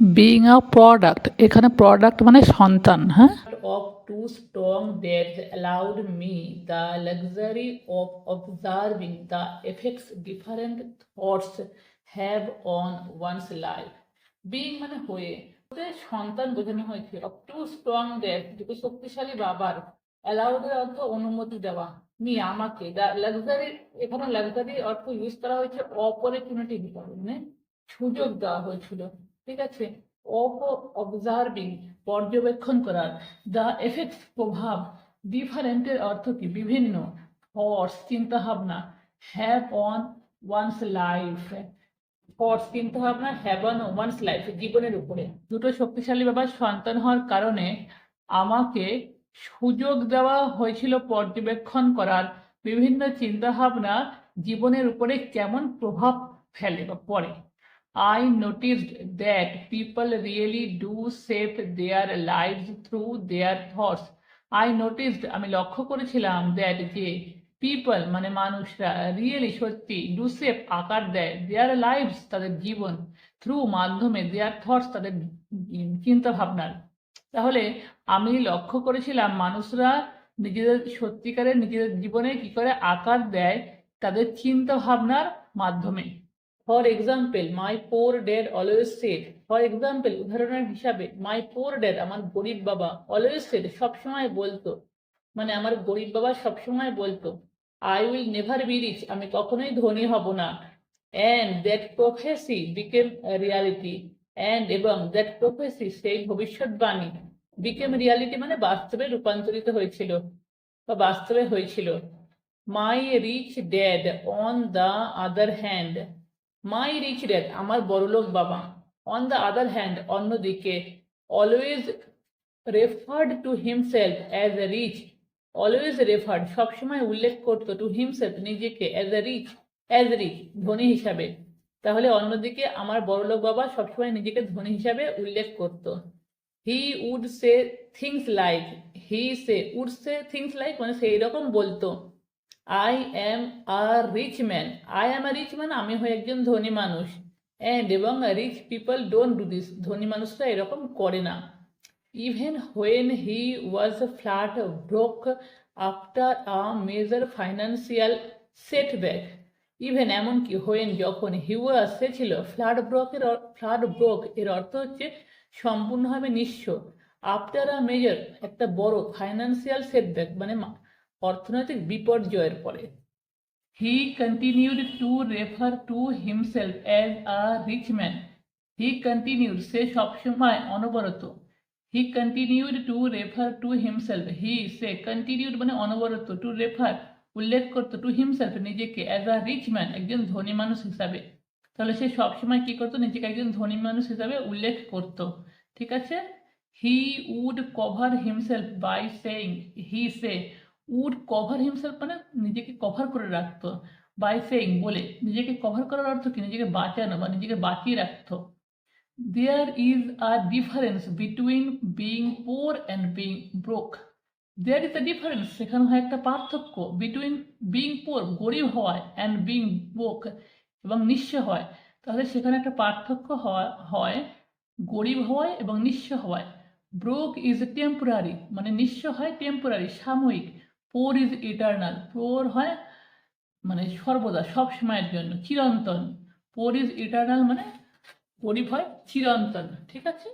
Being a product এখানে product মানে সন্তান হ্যাঁ? Of two strong dads allowed me the luxury of observing the effects different thoughts have on one's life. Being মানে হয়ে সন্তান বোঝানো হয়েছে। অফ টু স্ট্রং ড্যাড দুটো শক্তিশালী বাবার অ্যালাউড অর্থ অনুমতি দেওয়া। মি, আমাকে দ্য লাক্সারি এখানে লাক্সারি অর্থ ইউজ করা হয়েছে অপরচুনিটি হিসাবে মানে সুযোগ দেওয়া হয়েছিল। ঠিক আছে? অপ অবজার্ভিং পর্যবেক্ষণ করার। দ্য এফেক্টস প্রভাব, ডিফারেন্টের অর্থ কি? বিভিন্ন। থটস চিন্তা ভাবনা have on one's life. Thoughts চিন্তা ভাবনা হ্যাভ অন ওয়ান্স লাইফ, জীবনের উপরে। দুটো শক্তিশালী বাবার সন্তান হওয়ার কারণে আমাকে সুযোগ দেওয়া হয়েছিল পর্যবেক্ষণ করার। বিভিন্ন চিন্তা ভাবনা জীবনের উপরে কেমন প্রভাব ফেলে বা পড়ে। I noticed that people really do shape their lives through their thoughts. I noticed, আমি লক্ষ্য করেছিলাম that যে people মানে মানুষরা রিয়েলি সত্যি ডু শেপ আকার দেয় দেয়ার লাইভস তাদের জীবন থ্রু মাধ্যমে দেয়ার থটস তাদের চিন্তা ভাবনার তাহলে আমি লক্ষ্য করেছিলাম মানুষরা নিজেদের সত্যিকারের নিজেদের জীবনে কি করে আকার দেয় তাদের চিন্তা ভাবনার মাধ্যমে for example my poor dad always said for example উদাহরণের হিসাবে মাই পোর ড্যাড আমার গরিব বাবা অলওয়েজ সেড সবসময় বলতো মানে আমার গরিব বাবা সবসময় বলতো I will never be rich আমি কখনোই ধনী হব না। And that prophecy became reality and এবং দ্যাট প্রফেসি সেই ভবিষ্যৎবাণী বিকেম রিয়ালিটি মানে বাস্তবে রূপান্তরিত হয়েছিল, বা বাস্তবে হয়েছিল। My rich dad on the other hand my rich dad আমার বড়লোক বাবা। অন দ্য আদার হ্যান্ড অন্যদিকে always referred to himself as a rich always referred সবসময় উল্লেখ করতো টু হিমসেলফ নিজেকে as a rich as rich ধনী হিসাবে। তাহলে অন্যদিকে, আমার বড়লোক বাবা সবসময় নিজেকে ধনী হিসাবে উল্লেখ করতো। He would say things like he say would say things like মানে সেই রকম বলতো। I am a rich man I am a rich man আমি হই একজন ধনী মানুষ। অ্যান্ড এবং rich people don't do this ধনী মানুষরা এরকম করে না। Even when he was flat broke after a major financial setback even এমনকি হোয়েন যখন হি ওয়াজ সে ছিল ফ্ল্যাট ব্রোকের ফ্ল্যাট ব্রোক এর অর্থ হচ্ছে সম্পূর্ণভাবে নিঃস্ব। আফটার আ মেজর একটা বড় ফাইন্যান্সিয়াল সেটব্যাক মানে অর্থনৈতিক বিপর্যয়ের পরে। He continued to refer to himself as a rich man he continued সে সবসময় অনবরত। He continued to refer to himself he say continued মানে অনবরত টু রেফার উল্লেখ করতো টু হিমসেলফ নিজেকে অ্যাজ আ রিচ ম্যান একজন ধনী মানুষ হিসাবে। তাহলে সে সবসময় কি করতো? নিজেকে একজন ধনী মানুষ হিসাবে উল্লেখ করতো। ঠিক আছে? He would cover himself by saying he say would cover himself মানে নিজেকে কভার করে রাখতো বাই সেইং বলে নিজেকে কভার করার অর্থ কি? নিজেকে বাঁচানো বা নিজেকে বাঁচিয়ে রাখতো। There is a difference between being poor and being broke there is a difference সেখানে হয় একটা পার্থক্য বিটুইন বিং পোর গরিব হওয়ায় অ্যান্ড বিং ব্রোক এবং নিঃস্ব হয় তাহলে সেখানে একটা পার্থক্য হয় হয় গরিব হওয়ায় এবং নিঃস্ব হওয়ায়। ব্রোক ইজ টেম্পোরারি মানে নিঃস্ব হয় টেম্পোরারি সাময়িক। পোর ইজ ইটার্নাল পোর হয় মানে সর্বদা, সব সময়ের জন্য, চিরন্তন। পোর ইজ ইটার্নাল মানে গরিব হয় চিরন্তন। ঠিক আছে?